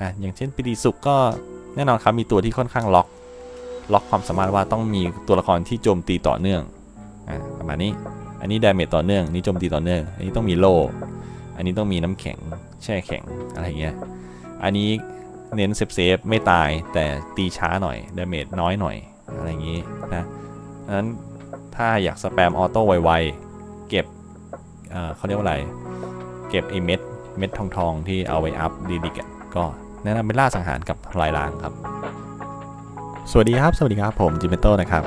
อะอย่างเช่นปีดีสุกก็แน่นอนครับมีตัวที่ค่อนข้างล็อก ล็อกความสามารถว่าต้องมีตัวละครที่โจมตีต่อเนื่องอะประมาณนี้อันนี้ดาเมจต่อเนื่องนี้โจมตีต่อเนื่อง อันนี้ต้องมีโล่อันนี้ต้องมีน้ำแข็งแช่แข็งอะไรเงี้ยอันนี้เน้นเซฟเซฟไม่ตายแต่ตีช้าหน่อยดาเมจน้อยหน่อยอะไรอย่างงี้นะดังนั้นถ้าอยากสแปมออโต้ไวๆเก็บเอ่อเขาเรียกว่าอะไร เก็บไอเม็ดเม็ดทองทองที่เอาไว้อัพดีดิกก็ แนะนำเป็นล่าสังหารกับลายล้างครับ สวัสดีครับ สวัสดีครับผมจิมเมโต้นะครับ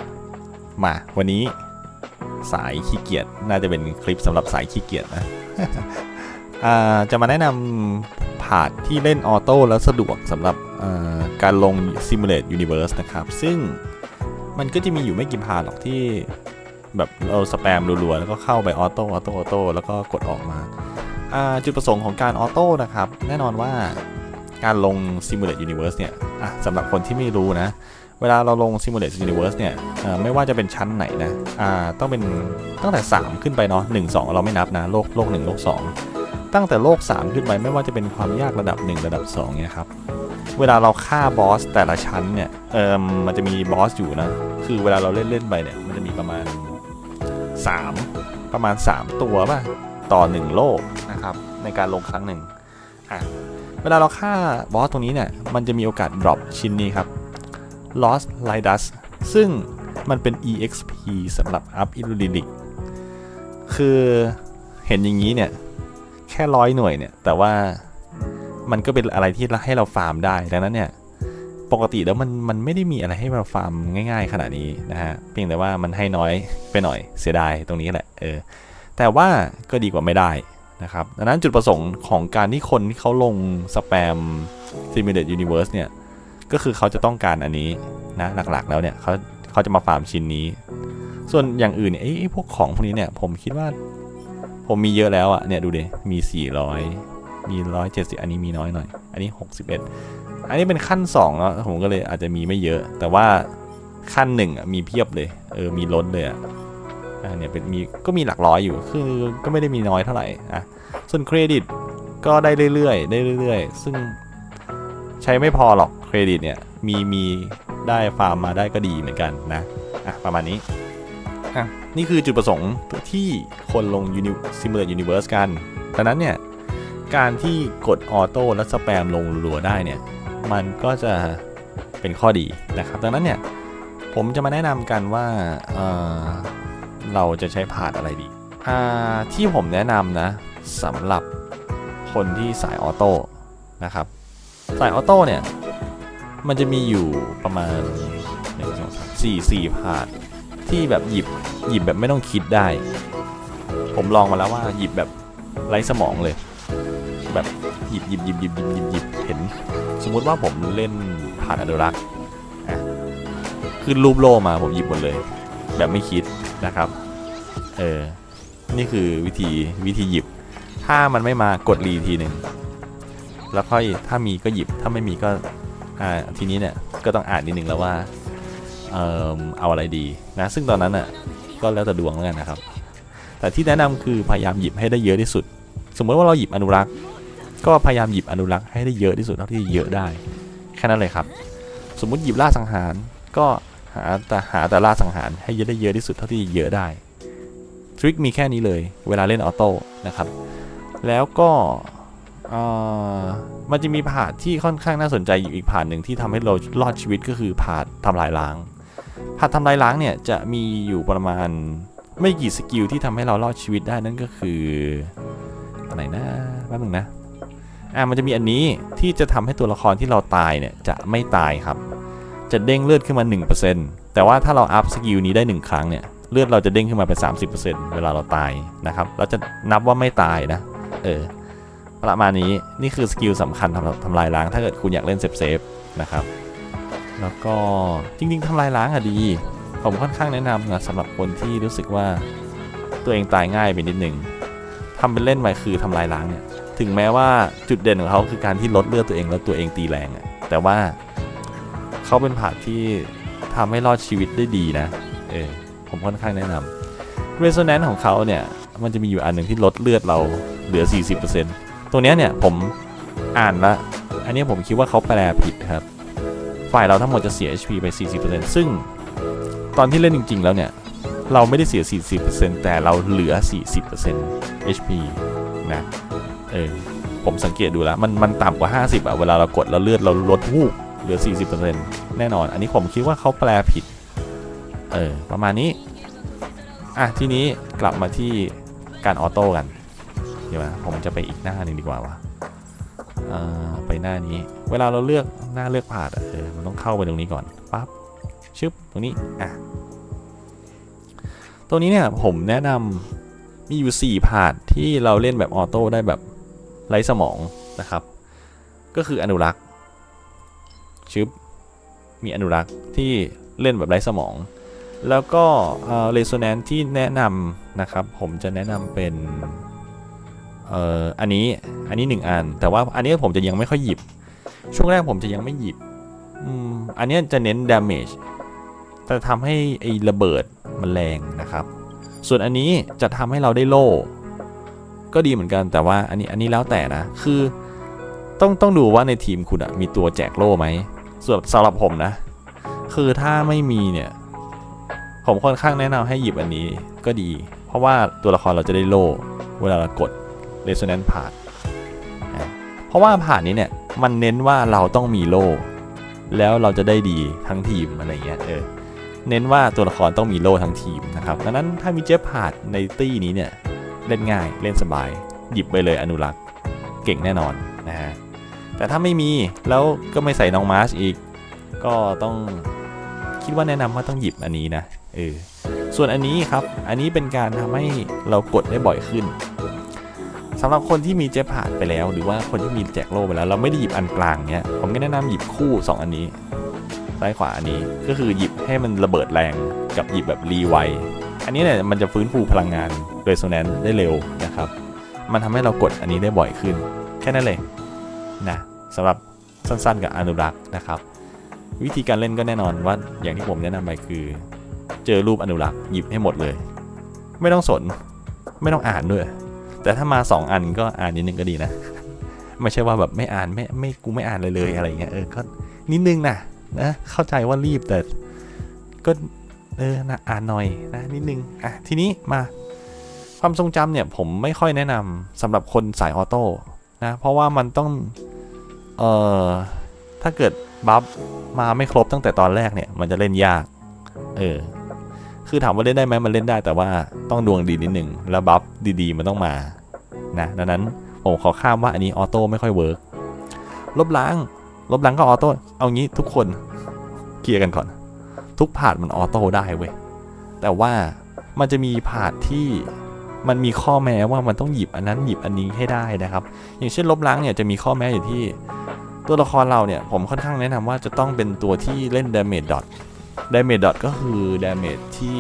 มาวันนี้สายขี้เกียจน่าจะเป็นคลิปสำหรับสายขี้เกียจนะจะมาแนะนำผาดที่เล่นออโต้แล้วสะดวกสำหรับการลง Simulate Universe นะครับ ซึ่งมันก็จะมีอยู่ไม่กี่ผาดหรอกที่แบบเราสแปมรัวๆ แล้วก็เข้าไปออโต้ออโต้ออโต้แล้วก็กดออกมา จุดประสงค์ของการออโต้นะครับ แน่นอนว่า การลง Simulate Universe เนี่ยอะสำหรับคนที่ไม่รู้นะ เวลาเราลง Simulate Universe เนี่ยไม่ว่าจะเป็นชั้นไหนนะต้องเป็นตั้งแต่ 3 ขึ้นไปเนาะ1 2 เราไม่นับนะโลกโลก 1 โลก 2 ตั้งแต่โลก 3 ขึ้นไปไม่ว่าจะเป็นความยากระดับ 1 ระดับ2เนี่ยครับเวลาเราฆ่าบอสแต่ละชั้นเนี่ยเออมันจะมีบอสอยู่นะคือเวลาเราเล่นเล่นไปเนี่ยมันจะมีประมาณ 3 ประมาณ 3 ตัวป่ะต่อ 1 โลกนะครับในการลงครั้งหนึ่งอะ เวลาเราฆ่าบอสตรงนี้เนี่ย มันจะมีโอกาส drop ชิ้นนี้ครับ Lost Lidus ซึ่งมันเป็น EXP สำหรับ Up i l l u d i n i c คือเห็นอย่างนี้เนี่ย แค่ร้อยหน่วยเนี่ย แต่ว่ามันก็เป็นอะไรที่ให้เราฟาร์มได้ ดังนั้นเนี่ย ปกติแล้วมันมันไม่ได้มีอะไรให้เราฟาร์มง่ายๆ ขนาดนี้นะฮะ เพียงแต่ว่ามันให้น้อยไปหน่อยเสียดายตรงนี้แหละ เออ แต่ว่าก็ดีกว่าไม่ได้ นะครับดังนั้นจุดประสงค์ของการที่คนที่เขาลงสแปม Simulated Universe เนี่ย ก็คือเขาจะต้องการอันนี้นะหลักๆแล้วเนี่ยเขาเขาจะมาฟาร์มชิ้นนี้ ส่วนอย่างอื่นเนี่ยไอ้พวกของพวกนี้เนี่ยผมคิดว่าผมมีเยอะแล้วอะเนี่ยดูดิมี 400 มี 170 อันนี้มีน้อยหน่อย อันนี้ 61 อันนี้เป็นขั้น2แล้วผมก็เลยอาจจะมีไม่เยอะ แต่ว่าขั้นหนึ่งอะมีเพียบเลยเออมีล้นเลยอะอ่าเนี่ยเป็นมีก็มีหลักร้อยอยู่คือก็ไม่ได้มีน้อยเท่าไหร่อะ ส่วนเครดิตก็ได้เรื่อยๆได้เรื่อยๆ ซึ่งใช้ไม่พอหรอกเครดิตเนี่ยมีมีได้ฟาร์มมาได้ก็ดีเหมือนกันนะอะประมาณนี้อะนี่คือจุดประสงค์ที่คนลง Uni- Simulate Universe กันดังนั้นเนี่ยการที่กดออโต้และสแปมลงรัวได้เนี่ยมันก็จะเป็นข้อดีนะครับดังนั้นเนี่ยผมจะมาแนะนำกันว่าเเราจะใช้พาดอะไรดีอ่าที่ผมแนะนำนะ สำหรับคนที่สายออโต้นะครับ สายออโต้เนี่ย มันจะมีอยู่ประมาณหนึ่งสองสามสี่สี่พาร์ทที่แบบหยิบหยิบแบบไม่ต้องคิดได้ ผมลองมาแล้วว่าหยิบแบบไร้สมองเลย แบบหยิบหยิบหยิบหยิบหยิบหยิบหยิบเห็น สมมุติว่าผมเล่นผ่านอนุรักษ์ขึ้นรูปโลมาผมหยิบหมดเลย แบบไม่คิดนะครับ เออ นี่คือวิธีวิธีหยิบ ถ้ามันไม่มากดรีทีหนึ่งแล้วค่อยถ้ามีก็หยิบถ้าไม่มีก็อ่าทีนี้เนี่ยก็ต้องอ่านนิดนึงแล้วว่าเออเอาอะไรดีนะซึ่งตอนนั้นน่ะก็แล้วแต่ดวงแล้วกันนะครับ แต่ที่แนะนำคือพยายามหยิบให้ได้เยอะที่สุด สมมติว่าเราหยิบอนุรักษ์ ก็พยายามหยิบอนุรักษ์ให้ได้เยอะที่สุดเท่าที่เยอะได้แค่นั้นเลยครับ สมมุติหยิบล่าสังหารก็หาแต่หาแต่ล่าสังหารให้เยอะได้เยอะที่สุดเท่าที่เยอะได้ทริคมีแค่นี้เลย เวลาเล่นออโต้นะครับ แล้วก็มันจะมีผาดที่ค่อนข้างน่าสนใจอยู่อีกผาดหนึ่งที่ทำให้เรารอดชีวิตก็คือผาดทำลายล้างผาดทำลายล้างเนี่ยจะมีอยู่ประมาณไม่กี่สกิลที่ทำให้เรารอดชีวิตได้นั่นก็คืออันไหนะแป๊บนึงนะอ่ามันจะมีอันนี้ที่จะทำให้ตัวละครที่เราตายเนี่ยจะไม่ตายครับ จะเด้งเลือดขึ้นมา 1%แต่ว่าถ้าเราอัพสกิลนี้ได้ 1 ครั้งเนี่ยเลือดเราจะเด้งขึ้นมาเป็น 30%เวลาเราตายนะครับเราจะนับว่าไม่ตายนะ เออประมาณนี้นี่คือสกิลสำคัญทำทำลายล้าง ถ้าเกิดคุณอยากเล่นเซฟเซฟๆนะครับ แล้วก็จริงๆทำลายล้างอะดี ผมค่อนข้างแนะนำนะสำหรับคนที่รู้สึกว่าตัวเองตายง่ายไปนิดหนึ่งทำเป็นเล่นไปคือทำลายล้างเนี่ยถึงแม้ว่าจุดเด่นของเขาคือการที่ลดเลือดตัวเองแล้วตัวเองตีแรงอะแต่ว่าเขาเป็นผ่าที่ทำให้รอดชีวิตได้ดีนะเออผมค่อนข้างแนะนำ Resonance ของเขาเนี่ยมันจะมีอยู่อันหนึ่งที่ลดเลือดเรา เหลือ 40%ตรงเนี้เนี่ยผมอ่านละอันนี้ผมคิดว่าเขาแปลผิดครับ ฝ่ายเราทั้งหมดจะเสีย HP ไป 40%ซึ่งตอนที่เล่นจริง ๆ แล้วเนี่ย เราไม่ได้เสีย 40%แต่เราเหลือ 40% HP นะเออผมสังเกตดูแล้ว มันมันต่ำกว่า 50อะเวลาเรากดแล้วเลือดเราลดวูบเหลือ 40%แน่นอน อันนี้ผมคิดว่าเขาแปลผิด เออ ประมาณนี้ อะ ทีนี้กลับมาที่การออโต้กัน ดี๋ยวนะผมจะไปอีกหน้าหนึ่งดีกว่าวะอ่อไปหน้านี้ เวลาเราเลือกหน้าเลือกผ่านเออมันต้องเข้าไปตรงนี้ก่อนปั๊บชึบตรงนี้อะตรงนี้เนี่ยผมแนะนำมีอยู่ 4 ผ่านที่เราเล่นแบบออโต้ได้แบบไร้สมองนะครับ ก็คืออนุรักษ์ชึบมีอนุรักษ์ที่เล่นแบบไร้สมอง แล้วก็เรโซแนนที่แนะนำนะครับ ผมจะแนะนำเป็น เอ่ออันนี้อันนี้หนึ่งอัน แต่ว่าอันนี้ผมจะยังไม่ค่อยหยิบ ช่วงแรกผมจะยังไม่หยิบอืมอันนี้จะเน้น damage แต่ทำให้ไอ้ระเบิดมันแรงนะครับ ส่วนอันนี้จะทำให้เราได้โล่ ก็ดีเหมือนกันแต่ว่าอันนี้อันนี้แล้วแต่นะ คือต้องต้องดูว่าในทีมคุณอะมีตัวแจกโล่ไหมส่วนสำหรับผมนะ คือถ้าไม่มีเนี่ย ผมค่อนข้างแนะนำให้หยิบอันนี้ก็ดี เพราะว่าตัวละครเราจะได้โล่เวลาเรากด Resonance ผ่านนะเพราะว่าผ่านนี้เนี่ยมันเน้นว่าเราต้องมีโล่แล้วเราจะได้ดีทั้งทีมอะไรเงี้ยเออเน้นว่าตัวละครต้องมีโล่ทั้งทีมนะครับดังนั้นถ้ามีเจฟผ่านในตี้นี้เนี่ยเล่นง่ายเล่นสบาย หยิบไปเลยอนุรักษ์เก่งแน่นอนนะฮะแต่ถ้าไม่มีแล้วก็ไม่ใส่น้องมาร์ชอีก ก็ต้องคิดว่าแนะนำว่าต้องหยิบอันนี้นะเออส่วนอันนี้ครับอันนี้เป็นการทำให้เรากดได้บ่อยขึ้น สำหรับคนที่มีเจ็บผ่านไปแล้ว หรือว่าคนที่มีแจกโล่ไปแล้ว เราไม่ได้หยิบอันกลางเนี้ยผมก็แนะนำหยิบคู่ 2 อันนี้ ซ้ายขวาอันนี้ก็คือหยิบให้มันระเบิดแรงกับหยิบแบบรีไวอันนี้เนี่ยมันจะฟื้นฟูพลังงานเรโซแนนได้เร็วนะครับ มันทำให้เรากดอันนี้ได้บ่อยขึ้น แค่นั้นเลยนะสำหรับสั้นๆกับอนุรักษ์นะครับ วิธีการเล่นก็แน่นอนว่าอย่างที่ผมแนะนำไปคือ เจอรูปอนุรักษ์หยิบให้หมดเลย ไม่ต้องสน ไม่ต้องอ่านด้วย แต่ถ้ามา 2 อันก็อ่านนิดนึงก็ดีนะ ไม่ใช่ว่าแบบไม่อ่านไม่ไม่กูไม่อ่านเลยเลยอะไรเงี้ยเออก็นิดนึงนะนะเข้าใจว่ารีบแต่ก็เออนะอ่านหน่อยนะนิดนึงอะทีนี้มาความทรงจำเนี่ยผมไม่ค่อยแนะนำสำหรับคนสายออโต้นะเพราะว่ามันต้องเอ่อถ้าเกิดบัฟมาไม่ครบตั้งแต่ตอนแรกเนี่ย มันจะเล่นยาก เออ คือถามว่าเล่นได้ไหมมันเล่นได้แต่ว่าต้องดวงดีนิดหนึ่งแล้วบัฟดีๆมันต้องมานะดังนั้นผมขอข้ามว่าอันนี้ออโต้ไม่ค่อยเวิร์กลบล้าง ลบล้างก็ออโต้เอางี้ทุกคนเคลียร์กันก่อน ทุกผาดมันออโต้ได้เว้ยแต่ว่ามันจะมีผาดที่มันมีข้อแม้ว่ามันต้องหยิบอันนั้นหยิบอันนี้ให้ได้นะครับ อย่างเช่นลบล้างเนี่ยจะมีข้อแม้อยู่ที่ตัวละครเราเนี่ยผมค่อนข้างแนะนำว่าจะต้องเป็นตัวที่เล่นเดเมจดอต damage dot ก็คือ damage ที่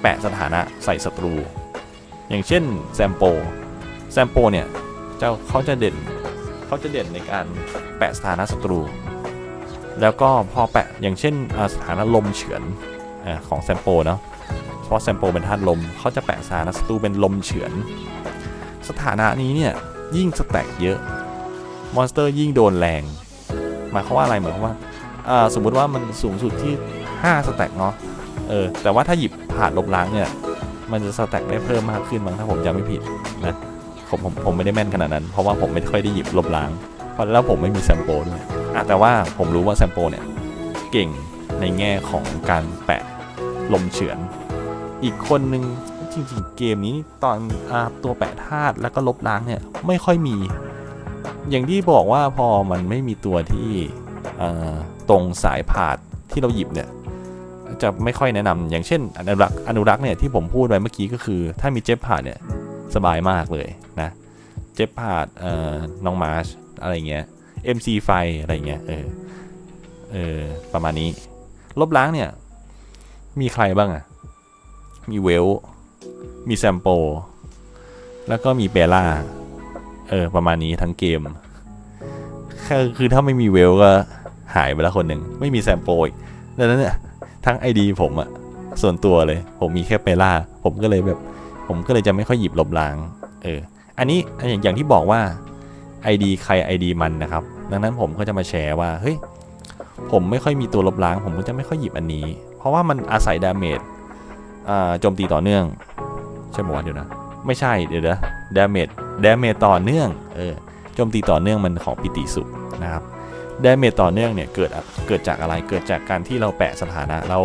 แปะสถานะใส่ศัตรู อย่างเช่นแซมโปแซมโปเนี่ยเจ้าเขาจะเด่นเขาจะเด่นในการแปะสถานะศัตรู แล้วก็พอแปะอย่างเช่นสถานะลมเฉือนอาของแซมโปเนาะเพราะแซมโปเป็นธาตุลมเขาจะแปะสถานะศัตรูเป็นลมเฉือน สถานะนี้เนี่ยยิ่งสแต็กเยอะมอนสเตอร์ยิ่งโดนแรงหมายความว่าอะไรหมายความว่า สมมุติว่ามันสูงสุดที่ 5 สแต็กเนาะเออแต่ว่าถ้าหยิบผ่านลบล้างเนี่ย มันจะสแต็กได้เพิ่มมากขึ้นบางถ้าผมจำไม่ผิดนะผมผมผมไม่ได้แม่นขนาดนั้น เพราะว่าผมไม่ค่อยได้หยิบลบล้าง เพราะแล้วผมไม่มีแซมโปด้วยอะแต่ว่าผมรู้ว่าแซมโปเนี่ยเก่งในแง่ของการแปะลมเฉือน อีกคนนึงจริงๆ เกมนี้ตอนอตัวแปะธาตุแล้วก็ลบล้างเนี่ยไม่ค่อยมี อย่างที่บอกว่าพอมันไม่มีตัวที่ ตรงสายผาดที่เราหยิบเนี่ยจะไม่ค่อยแนะนำอย่างเช่น อนุรักษ์อนุรักษ์เนี่ยที่ผมพูดไปเมื่อกี้ก็คือ ถ้ามีเจ็บผ่าเนี่ยสบายมากเลยนะ เจ็บผ่าเอ่อน้องมาร์ชอะไรเงี้ย MC ไฟอะไรเงี้ยเออเออประมาณนี้ ลบล้างเนี่ย มีใครบ้างอะมีเวล มีแซมโป แล้วก็มีเบล่า เออ ประมาณนี้ทั้งเกม คือถ้าไม่มีเวลก็ หายไปแล้วคนหนึ่งไม่มีแซมโปอีกดังนั้นเนี่ยทั้ง ID ผมอะส่วนตัวเลย ผมมีแค่เปล่าผมก็เลยแบบ ผมก็เลยจะไม่ค่อยหยิบลบล้างเอออันนี้อย่างอย่างที่บอกว่า ID ใคร ID มันนะครับ ดังนั้นผมก็จะมาแชร์ว่าเฮ้ยผมไม่ค่อยมีตัวลบล้าง ผมก็จะไม่ค่อยหยิบอันนี้ เพราะว่ามันอาศัยดาเมจอ่าโจมตีต่อเนื่องใช่ไหมวะเดี๋ยวนะ ไม่ใช่เดี๋ยวนะดาเมจดาเมจต่อเนื่องเออโจมตีต่อเนื่องมันของปิติสุขนะครับ ดเมจต่อเนื่องเนี่ยเกิดเกิดจากอะไรเกิดจากการที่เราแปะสถานะแล้ว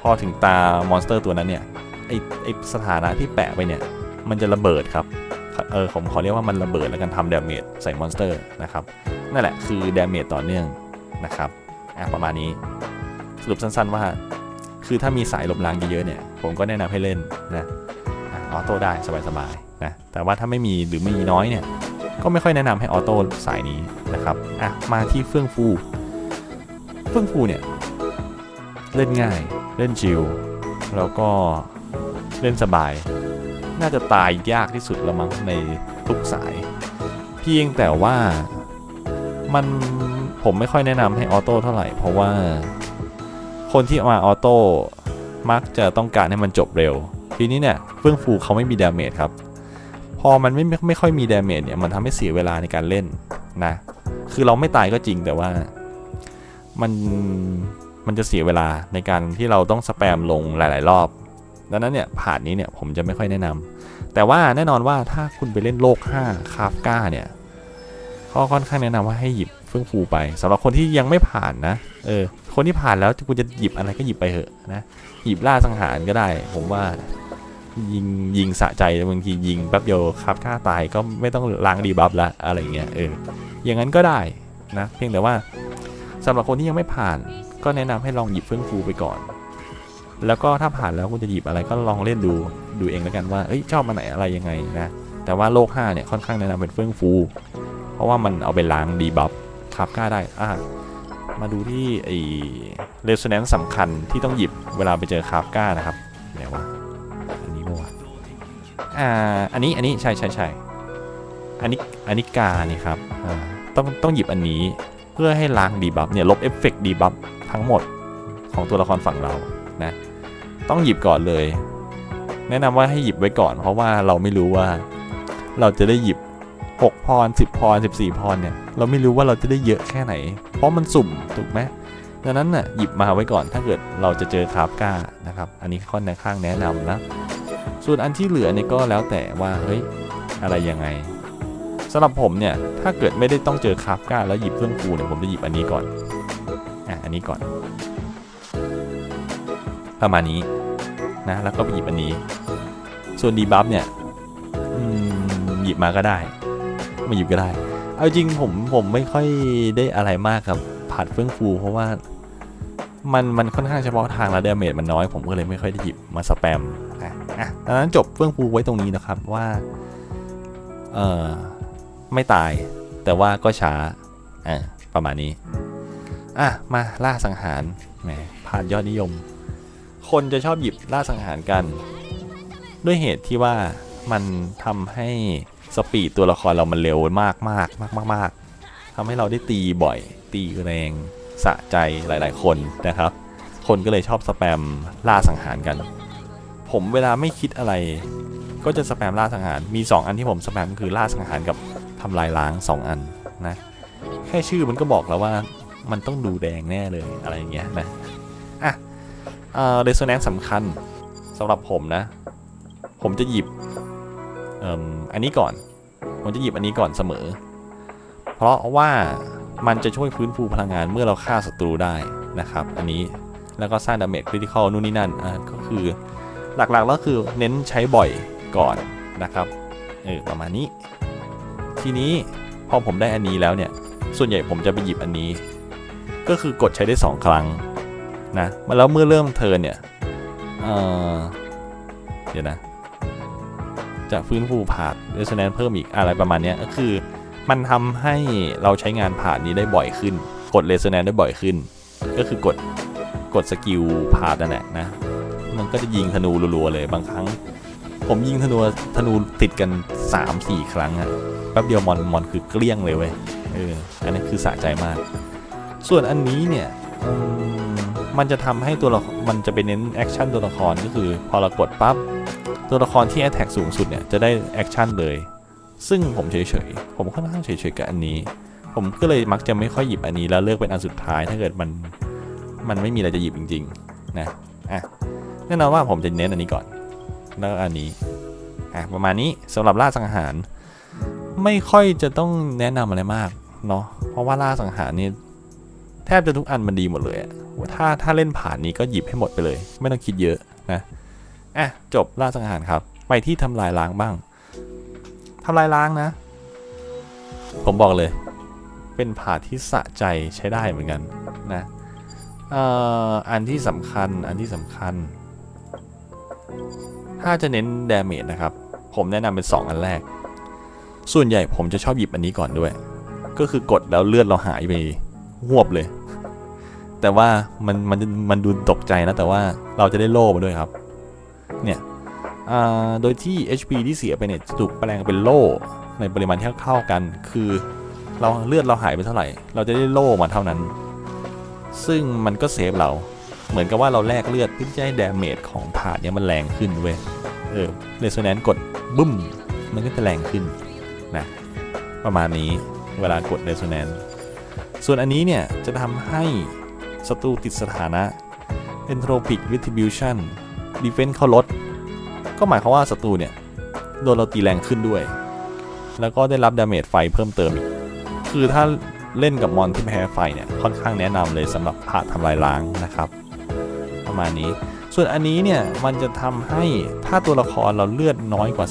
พอถึงตามอนสเตอร์ตัวนั้นเนี่ยไอไอสถานะที่แปะไปเนี่ยมันจะระเบิดครับเออผมขอเรียกว่ามันระเบิดแล้วกันทำดาเมจใส่มอนสเตอร์นะครับนั่นแหละคือดาเมจต่อเนื่องนะครับอะประมาณนี้สรุปสั้นๆว่า คือถ้ามีสายลบล้างเยอะๆเนี่ยผมก็แนะนำให้เล่นนะอะออโต้ได้สบายๆนะแต่ว่าถ้าไม่มีหรือมีน้อยเนี่ยก็ไม่ค่อยแนะนำให้ออโต้สายนี้นะครับ อะมาที่เฟื่องฟู เฟื่องฟูเนี่ย เล่นง่ายเล่นชิลแล้วก็เล่นสบาย น่าจะตายยากที่สุดละมั้งในทุกสาย เพียงแต่ว่ามันผมไม่ค่อยแนะนำให้ออโต้เท่าไหร่ เพราะว่าคนที่มาออโต้มักจะต้องการให้มันจบเร็ว ทีนี้เนี่ยเฟื่องฟูเขาไม่มีดาเมจครับ พอมันไม่ไม่ไม่ค่อยมีดาเมจเนี่ยมันทำให้เสียเวลาในการเล่นนะ คือเราไม่ตายก็จริงแต่ว่ามันมันจะเสียเวลาในการที่เราต้องสแปมลงหลาย ๆ รอบ ดังนั้นเนี่ยผ่านนี้เนี่ยผมจะไม่ค่อยแนะนำแต่ว่าแน่นอนว่าถ้าคุณไปเล่นโลก 5 คาฟก้าเนี่ยก็ค่อนข้างแนะนำว่าให้หยิบเฟื่องฟูไปสำหรับคนที่ยังไม่ผ่านนะ เออ คนที่ผ่านแล้วคุณจะหยิบอะไรก็หยิบไปเถอะนะ หยิบล่าสังหารก็ได้ ผมว่ายิงยิงสะใจบางทียิงแป๊บเดียวคาฟก้าตายก็ไม่ต้องล้างดีบัฟละอะไรเงี้ยเออ อย่างนั้นก็ได้นะ เพียงแต่ว่าสำหรับคนที่ยังไม่ผ่าน ก็แนะนำให้ลองหยิบเฟื่องฟูไปก่อน แล้วก็ถ้าผ่านแล้วคุณจะหยิบอะไรก็ลองเล่นดูดูเองแล้วกันว่าเอ้ยชอบมาไหนอะไรยังไงนะแต่ว่าโลก5เนี่ยค่อนข้างแนะนำเป็นเฟื่องฟู เพราะว่ามันเอาไปล้างดีบัฟคาบก้าได้อะมาดูที่ไอเรสแนนซ์สำคัญที่ต้องหยิบเวลาไปเจอคาบก้านะครับไหนวะอันนี้วะอ่าอันนี้อันนี้ใช่ใช่ใช่อันนี้อันนี้กานี่ครับอ่า ต้องต้องหยิบอันนี้เพื่อให้ล้างดีบัฟเนี่ยลบเอฟเฟกต์ดีบัฟทั้งหมดของตัวละครฝั่งเรานะต้องหยิบก่อนเลย แนะนำว่าให้หยิบไว้ก่อน เพราะว่าเราไม่รู้ว่า เราจะได้หยิบ 6 พร 10 พร 14 พรเนี่ยเราไม่รู้ว่าเราจะได้เยอะแค่ไหน เพราะมันสุ่มถูกไหมดังนั้นน่ะหยิบมาไว้ก่อนถ้าเกิดเราจะเจอคราฟก้านะครับ อันนี้ค่อนข้างแนะนำนะ ส่วนอันที่เหลือเนี่ยก็แล้วแต่ว่าเฮ้ยอะไรยังไง สำหรับผมเนี่ย ถ้าเกิดไม่ได้ต้องเจอคราฟก้าแล้วหยิบเครื่องฟูเนี่ยผมจะหยิบอันนี้ก่อน อะ อันนี้ก่อน ประมาณนี้นะ แล้วก็ไปหยิบอันนี้ ส่วนดีบัฟเนี่ยหยิบมาก็ได้ ไม่หยิบก็ได้ เอาจริงผมผมไม่ค่อยได้อะไรมากครับผัดเฟื่องฟู เพราะว่ามันมันค่อนข้างเฉพาะทางแล้วดาเมจมันน้อยผมก็เลยไม่ค่อยได้หยิบมาสแปมอะอะดังนั้นจบเฟื่องฟูไว้ตรงนี้นะครับว่า เอ่อ ไม่ตาย แต่ว่าก็ช้าอะประมาณนี้ อะ มาล่าสังหารแหมผ่านยอดนิยม คนจะชอบหยิบล่าสังหารกัน ด้วยเหตุที่ว่ามันทำให้สปีดตัวละครเรามันเร็วมากมากมากมากมากทำให้เราได้ตีบ่อย ตีแรงสะใจหลาย ๆ คนนะครับ คนก็เลยชอบสแปมล่าสังหารกัน ผมเวลาไม่คิดอะไร ก็จะสแปมล่าสังหารมี 2 อันที่ผมสแปมคือล่าสังหารกับ ทำลายล้าง 2 อันนะ แค่ชื่อมันก็บอกแล้วว่ามันต้องดูแดงแน่เลยอะไรอย่างเงี้ยนะ อะเอ่อเรโซแนนซ์สำคัญสำหรับผมนะ ผมจะหยิบเอ่มอันนี้ก่อน ผมจะหยิบอันนี้ก่อนเสมอ เพราะว่ามันจะช่วยฟื้นฟูพลังงานเมื่อเราฆ่าศัตรูได้นะครับ อันนี้แล้วก็สร้างดาเมจคริติคอลนู่นนี่นั่นอ่าก็คือหลักๆแล้วคือเน้นใช้บ่อยก่อนนะครับ เออประมาณนี้ ทีนี้พอผมได้อันนี้แล้วเนี่ย ส่วนใหญ่ผมจะไปหยิบอันนี้ ก็คือกดใช้ได้ 2 ครั้งนะมาแล้วเมื่อเริ่มเทิร์นเนี่ยเเดี๋ยวนะ จะฟื้นฟูผ่านเรสแนนเพิ่มอีกอะไรประมาณนี้ก็คือ มันทำให้เราใช้งานผ่านนี้ได้บ่อยขึ้น กดเรสแนนได้บ่อยขึ้น ก็คือกดกดสกิลผ่านนั่นแหละนะ มันก็จะยิงธนูรัวๆเลยบางครั้ง ผมยิงธนูธนูติดกัน 3-4 ครั้งอะแป๊บเดียวมอนมอนคือเกลี้ยงเลยเว้ยเอออันนี้คือสะใจมาก ส่วนอันนี้เนี่ยมันจะทำให้ตัวละครมันจะไปเน้นแอคชั่นตัวละครก็คือพอเรากดปั๊บตัวละครที่ Attack สูงสุดเนี่ยจะได้แอคชั่นเลย ซึ่งผมเฉยๆ ผมค่อนข้างเฉยๆกับอันนี้ ผมก็เลยมักจะไม่ค่อยหยิบอันนี้แล้วเลือกเป็นอันสุดท้ายถ้าเกิดมันมันไม่มีอะไรจะหยิบจริงๆนะอะแน่นอนว่าผมจะเน้นอันนี้ก่อน แล้วอันนี้อะประมาณนี้สำหรับล่าสังหารไม่ค่อยจะต้องแนะนำอะไรมากเนาะเพราะว่าล่าสังหารนี่แทบจะทุกอันมันดีหมดเลยอะถ้าถ้าเล่นผ่านนี้ก็หยิบให้หมดไปเลย ไม่ต้องคิดเยอะนะอะจบล่าสังหารครับ ไปที่ทำลายล้างบ้างทำลายล้างนะ ผมบอกเลย เป็นผ่าที่สะใจใช้ได้เหมือนกันนะอออันที่สำคัญอันที่สำคัญ ถ้าจะเน้นดาเมจนะครับ ผมแนะนำเป็น 2 อันแรก ส่วนใหญ่ผมจะชอบหยิบอันนี้ก่อนด้วย ก็คือกดแล้วเลือดเราหายไปหวบเลย แต่ว่ามันมันมันดูตกใจนะ แต่ว่าเราจะได้โล่มาด้วยครับ เนี่ยโดยที่ HP ที่เสียไปเนี่ยจะถูกแปลงเป็นโล่ในปริมาณที่เท่ากัน คือเราเลือดเราหายไปเท่าไหร่ เราจะได้โล่มาเท่านั้น ซึ่งมันก็เซฟเรา เหมือนกับว่าเราแลกเลือดเพื่อที่จะให้ดาเมจของผ่านเนี่ยมันแรงขึ้นเว้ยเออเรโซแนนซ์กดบึ้ม มันก็จะแรงขึ้นนะประมาณนี้เวลากดเรโซแนนซ์ส่วนอันนี้เนี่ยจะทำให้ศัตรูติดสถานะ Entropic Retribution Defense เขาลด ก็หมายความว่าศัตรูเนี่ยโดนเราตีแรงขึ้นด้วย แล้วก็ได้รับดาเมจไฟเพิ่มเติมอีก คือถ้าเล่นกับมอนที่แพ้ไฟเนี่ยค่อนข้างแนะนำเลยสำหรับผ่าทำลายล้างนะครับ มาณนี้ ส่วนอันนี้เนี่ยมันจะทำให้ถ้าตัวละครเราเลือดน้อยกว่า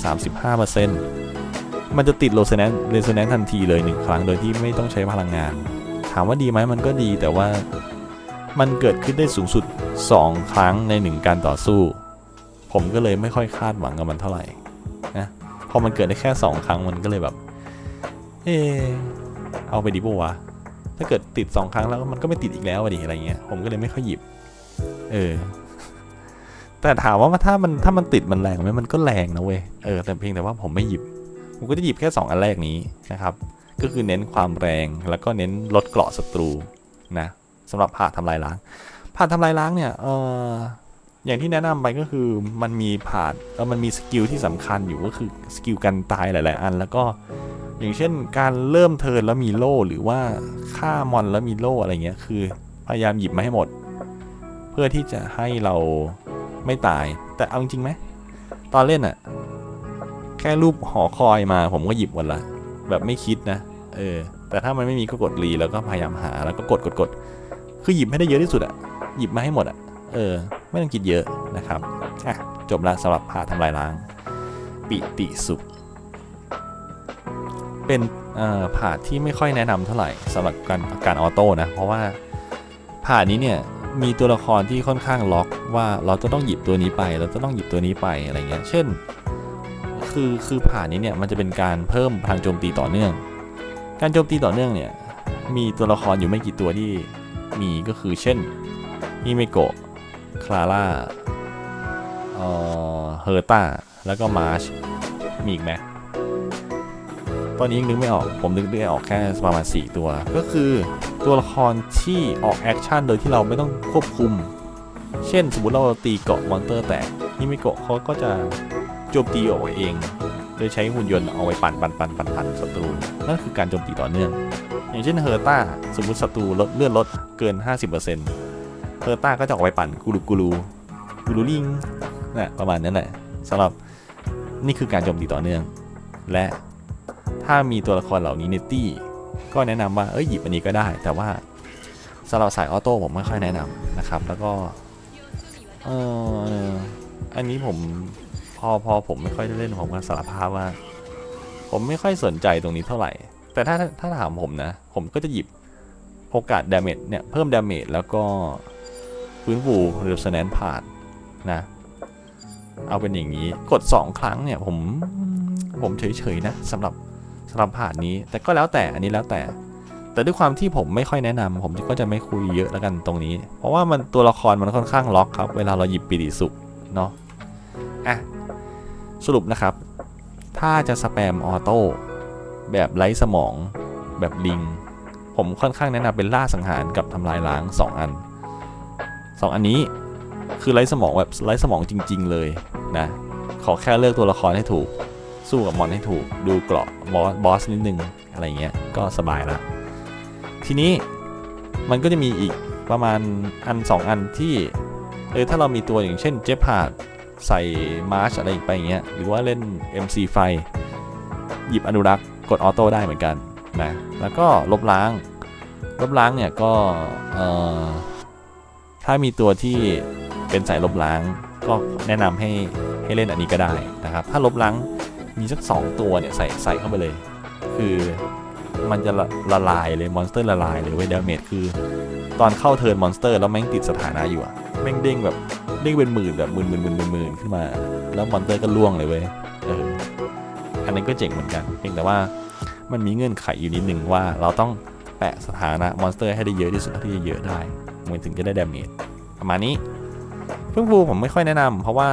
35%มันจะติดโลเซนเรโซแนนทันทีเลยหนึ่งครั้งโดยที่ไม่ต้องใช้พลังงาน ถามว่าดีไหมมันก็ดีแต่ว่ามันเกิดขึ้นได้สูงสุด 2 ครั้งใน 1 การต่อสู้ ผมก็เลยไม่ค่อยคาดหวังกับมันเท่าไหร่นะพอมันเกิดได้แค่ 2 ครั้งมันก็เลยแบบ เออเอาไปดีปะวะถ้าเกิดติด 2 ครั้งแล้วมันก็ไม่ติดอีกแล้วอะดิอะไรเงี้ยผมก็เลยไม่ค่อยหยิบ เออ แต่ถามว่าถ้ามันถ้ามันติดมันแรงไหมมันก็แรงนะเว้ย เออแต่เพียงแต่ว่าผมไม่หยิบ ผมก็จะหยิบแค่ 2 อันแรกนี้นะครับ ก็คือเน้นความแรงแล้วก็เน้นลดเกราะศัตรูนะสำหรับผ่าทำลายล้าง ผ่าทำลายล้างเนี่ย เอออย่างที่แนะนำไปก็คือมันมีผ่าเออมันมีสกิลที่สำคัญอยู่ก็คือสกิลกันตายหลาย ๆ อัน แล้วก็อย่างเช่นการเริ่มเทิร์นแล้วมีโล่หรือว่าฆ่ามอนแล้วมีโล่อะไรเงี้ยคือพยายามหยิบมาให้หมด พื่อที่จะให้เราไม่ตาย แต่เอาจริงๆไหมตอนเล่นอะแค่รูปหอคอยมาผมก็หยิบหมดละ แบบไม่คิดนะ เออ แต่ถ้ามันไม่มีก็กดรีแล้วก็พยายามหาแล้วก็กดกดกดคือหยิบให้ได้เยอะที่สุดอะหยิบมาให้หมดอะเออ ไม่ต้องคิดเยอะนะครับอะจบละสำหรับผ่าทำลายล้าง ปิติสุข เป็นผ่าที่ไม่ค่อยแนะนำเท่าไหร่สำหรับการการออโต้นะ เพราะว่าผ่านี้เนี่ย มีตัวละครที่ค่อนข้างล็อกว่าเราจะต้องหยิบตัวนี้ไป เราจะต้องหยิบตัวนี้ไปอะไรเงี้ย เช่น คือคือผ่านนี้เนี่ยมันจะเป็นการเพิ่มพลังโจมตีต่อเนื่อง การโจมตีต่อเนื่องเนี่ยมีตัวละครอยู่ไม่กี่ตัวที่มีก็คือเช่นฮิเมโกะคลาร่าเอ่อเฮอร์ต้าแล้วก็มาร์ชมีอีกไหมตอนนี้ยังนึกไม่ออก ผมนึกได้ออกแค่ประมาณ 4 ตัว ก็คือ ตัวละครที่ออกแอคชั่นโดยที่เราไม่ต้องควบคุม เช่นสมมติเราตีเกาะมอนเตอร์แตกฮิมิโกะเขาก็จะโจมตีออกเอง โดยใช้หุ่นยนต์เอาไว้ปั่นปั่นปั่นปั่นปั่นศัตรู นั่นคือการโจมตีต่อเนื่อง อย่างเช่นเฮอร์ต้าสมมติศัตรูลดเลือดลดเกิน 50%เฮอร์ต้าก็จะออกไปปั่นกูรูกูรูกูรูลิงนะประมาณนั้นแหละสำหรับนี่คือการโจมตีต่อเนื่อง และถ้ามีตัวละครเหล่านี้ในตี้ ก็แนะนำว่าเอ้ยหยิบอันนี้ก็ได้ แต่ว่าสำหรับสายออโต้ผมไม่ค่อยแนะนำนะครับ แล้วก็เอออันนี้ผมพอพอผมไม่ค่อยได้เล่นผมก็สารภาพว่า ผมไม่ค่อยสนใจตรงนี้เท่าไหร่ แต่ถ้าถ้าถามผมนะ ผมก็จะหยิบโอกาสดาเมจเนี่ยเพิ่มดาเมจแล้วก็ฟื้นฟูเรือสแนนผ่านนะเอาเป็นอย่างนี้กด 2 ครั้งเนี่ยผมผมเฉยๆนะสำหรับ สำหรับผ่านนี้ แต่ก็แล้วแต่อันนี้แล้วแต่ แต่ด้วยความที่ผมไม่ค่อยแนะนำผมก็จะไม่คุยเยอะแล้วกันตรงนี้ เพราะว่ามันตัวละครมันค่อนข้างล็อกครับ เวลาเราหยิบปิติสุขเนาะอะสรุปนะครับ ถ้าจะสแปมออโต้แบบไร้สมอง แบบลิง ผมค่อนข้างแนะนำเป็นล่าสังหารกับทำลายล้าง 2 อัน 2 อันนี้คือไร้สมองแบบไร้สมองจริง ๆ เลยนะ ขอแค่เลือกตัวละครให้ถูก สู้กับมอนให้ถูกดูเกราะบอสบอสนิดนึงอะไรเงี้ยก็สบายละทีนี้มันก็จะมีอีกประมาณอัน 2 อันที่เออถ้าเรามีตัวอย่างเช่นเจฟพาดใส่มาร์ชอะไรไปอย่างเงี้ยหรือว่าเล่น MC ไฟ หยิบอนุรักษ์กดออโต้ได้เหมือนกันนะแล้วก็ลบล้าง ลบล้างเนี่ยก็เอ่อถ้ามีตัวที่เป็นสายลบล้างก็แนะนำให้ให้เล่นอันนี้ก็ได้นะครับ ถ้าลบล้าง มีสัก2ตัวเนี่ยใส่ใส่เข้าไปเลย คือมันจะละละลายเลยมอนสเตอร์ละลายเลยเว้ยดาเมจคือ ตอนเข้าเทิร์นมอนสเตอร์แล้วแม่งติดสถานะอยู่อะแม่งเด้งแบบเด้งเป็นหมื่นแบบหมื่นหมื่นหมื่นหมื่นหมื่นขึ้นมา แล้วมอนสเตอร์ก็ล่วงเลยเว้ยเอออันนั้นก็เจ๋งเหมือนกัน เพียงแต่ว่ามันมีเงื่อนไขอยู่นิดนึงว่าเราต้องแปะสถานะมอนสเตอร์ให้ได้เยอะที่สุดเท่าที่จะเยอะได้มันถึงจะได้ดาเมจประมาณนี้เพิ่งฟูผมไม่ค่อยแนะนำเพราะว่า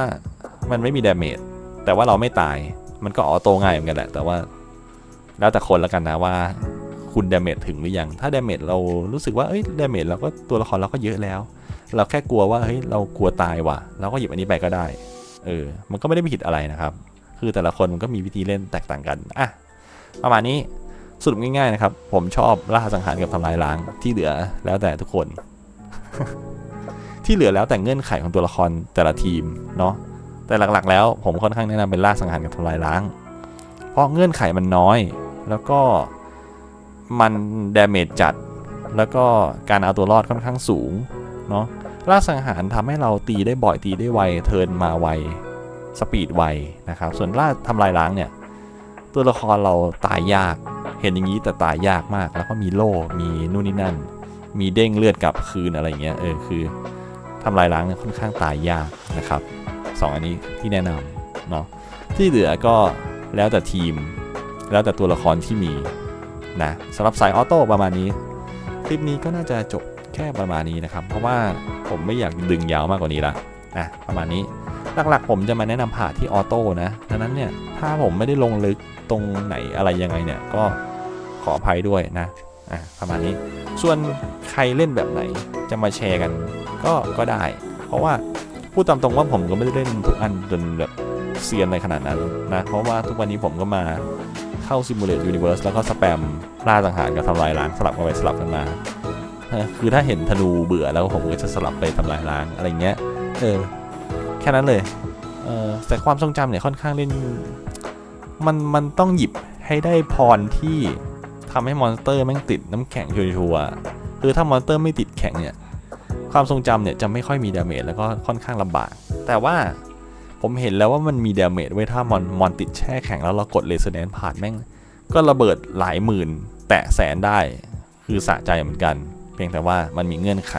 มันไม่มีดาเมจแต่ว่าเราไม่ตาย มันก็ออโต้ง่ายเหมือนกันแหละ แต่ว่าแล้วแต่คนแล้วกันนะว่า คุณดาเมจถึงหรือยัง ถ้าดาเมจเรารู้สึกว่าเอ้ยดาเมจเราก็ตัวละครเราก็เยอะแล้ว เราแค่กลัวว่าเฮ้ยเรากลัวตายว่ะ เราก็หยิบอันนี้ไปก็ได้ เออ มันก็ไม่ได้มีผิดอะไรนะครับ คือแต่ละคนมันก็มีวิธีเล่นแตกต่างกันอะประมาณนี้สรุปง่ายๆนะครับ ผมชอบล่าสังหารกับทำลายล้างที่เหลือแล้วแต่ทุกคน ที่เหลือแล้วแต่เงื่อนไขของตัวละครแต่ละทีมเนาะ แต่หลักๆ แล้วผมค่อนข้างแนะนำเป็นล่าสังหารกับทำลายล้าง เพราะเงื่อนไขมันน้อย แล้วก็มันดาเมจจัด แล้วก็การเอาตัวรอดค่อนข้างสูงเนาะล่าสังหารทำให้เราตีได้บ่อยตีได้ไวเทินมาไวสปีดไวนะครับ ส่วนล่าทำลายล้างเนี่ย ตัวละครเราตายยากเห็นอย่างนี้แต่ตายยากมาก แล้วก็มีโล่มีนู่นนี่นั่น มีเด้งเลือดกลับคืนอะไรเงี้ยเออคือทำลายล้างเนี่ยค่อนข้างตายยากนะครับ สองอันนี้ที่แนะนำเนาะที่เหลือก็แล้วแต่ทีม แล้วแต่ตัวละครที่มีนะสำหรับสายออโต้ประมาณนี้ คลิปนี้ก็น่าจะจบแค่ประมาณนี้นะครับ เพราะว่าผมไม่อยากดึงยาวมากกว่านี้ละนะประมาณนี้หลักๆ ผมจะมาแนะนำผ่าที่ออโต้นะดังนั้นเนี่ยถ้าผมไม่ได้ลงลึกตรงไหนอะไรยังไงเนี่ยก็ขออภัยด้วยนะอะประมาณนี้ส่วนใครเล่นแบบไหนจะมาแชร์กันก็ก็ได้ เพราะว่า พูดตามตรงว่าผมก็ไม่ได้เล่นทุกอันจนแบบเซียนอะไรขนาดนั้นนะ เพราะว่าทุกวันนี้ผมก็มาเข้า Simulate Universe แล้วก็สแปมล่าสังหารกับทำลายล้างสลับกันไปสลับกันมา คือถ้าเห็นธนูเบื่อแล้วผมก็จะสลับไปทำลายล้างอะไรเงี้ย เออ แค่นั้นเลย เออแต่ความทรงจำเนี่ยค่อนข้างเล่น มันมันต้องหยิบให้ได้พรที่ทำให้มอนสเตอร์แม่งติดน้ำแข็งชัวร์คือถ้ามอนสเตอร์ไม่ติดแข็งเนี่ย ความทรงจำเนี่ยจะไม่ค่อยมีดาเมจแล้วก็ค่อนข้างลำบาก แต่ว่าผมเห็นแล้วว่ามันมีดาเมจไว้ถ้ามอนมอนติดแช่แข็งแล้วเรากดเลเซอร์แนนผ่านแม่ง ก็ระเบิดหลายหมื่น แตะแสนได้คือสะใจเหมือนกัน เพียงแต่ว่ามันมีเงื่อนไข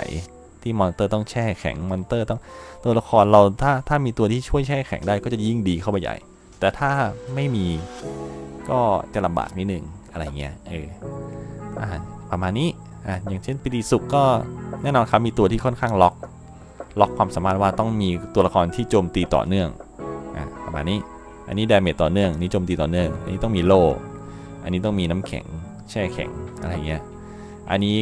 ที่มอนเตอร์ต้องแช่แข็งมอนเตอร์ต้องตัวละครเราถ้าถ้ามีตัวที่ช่วยแช่แข็งได้ก็จะยิ่งดีเข้าไปใหญ่ แต่ถ้าไม่มีก็จะลำบากนิดนึงอะไรเงี้ยเออประมาณนี้ อะอย่างเช่นปิติสุขก็แน่นอนครับมีตัวที่ค่อนข้างล็อก ล็อกความสามารถว่าต้องมีตัวละครที่โจมตีต่อเนื่องอะประมาณนี้อันนี้ดาเมจต่อเนื่องนี้โจมตีต่อเนื่องอันนี้ต้องมีโล่อันนี้ต้องมีน้ำแข็งแช่แข็งอะไรเงี้ยอันนี้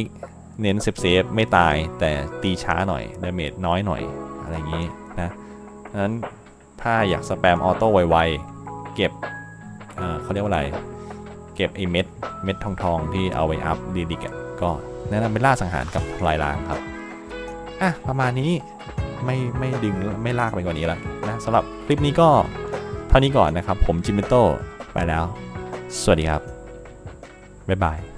เน้นเซฟเซฟไม่ตายแต่ตีช้าหน่อยดาเมจน้อยหน่อยอะไรอย่างงี้นะนั้นถ้าอยากสแปมออโต้ไวๆเก็บเอ่อเขาเรียกว่าอะไร เก็บไอเม็ดเม็ดทองทองๆที่เอาไว้อัพดีดิกก็ แนะนำเป็นล่าสังหารกับลายล้างครับ อะ ประมาณนี้ไม่ไม่ดึงไม่ลากไปกว่านี้แล้วนะสำหรับคลิปนี้ก็เท่านี้ก่อนนะครับ ผมจิมเมโตไปแล้ว สวัสดีครับ บ๊ายบาย